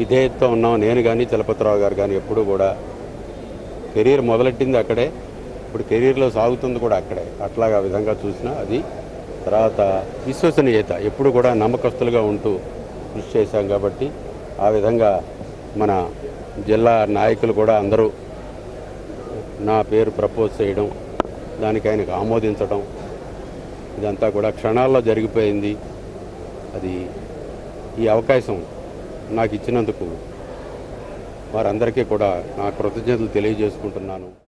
విధేయతతో ఉన్నాం నేను కానీ చలపతిరావు గారు కానీ ఎప్పుడు కూడా కెరీర్ మొదలెట్టింది అక్కడే. ఇప్పుడు కెరీర్లో సాగుతుంది కూడా అక్కడే. అట్లాగా విధంగా చూసినా అది తర్వాత విశ్వసనీయత. ఎప్పుడు కూడా నమ్మకస్తులుగా ఉంటూ కృషి చేశాం కాబట్టి ఆ విధంగా మన జిల్లా నాయకులు కూడా అందరూ నా పేరు ప్రపోజ్ చేయడం దానికి ఆయనకు ఆమోదించడం ఇదంతా కూడా క్షణాల్లో జరిగిపోయింది. అది ఈ అవకాశం నాకు ఇచ్చినందుకు వారందరికీ కూడా నా కృతజ్ఞతలు తెలియజేసుకుంటున్నాను.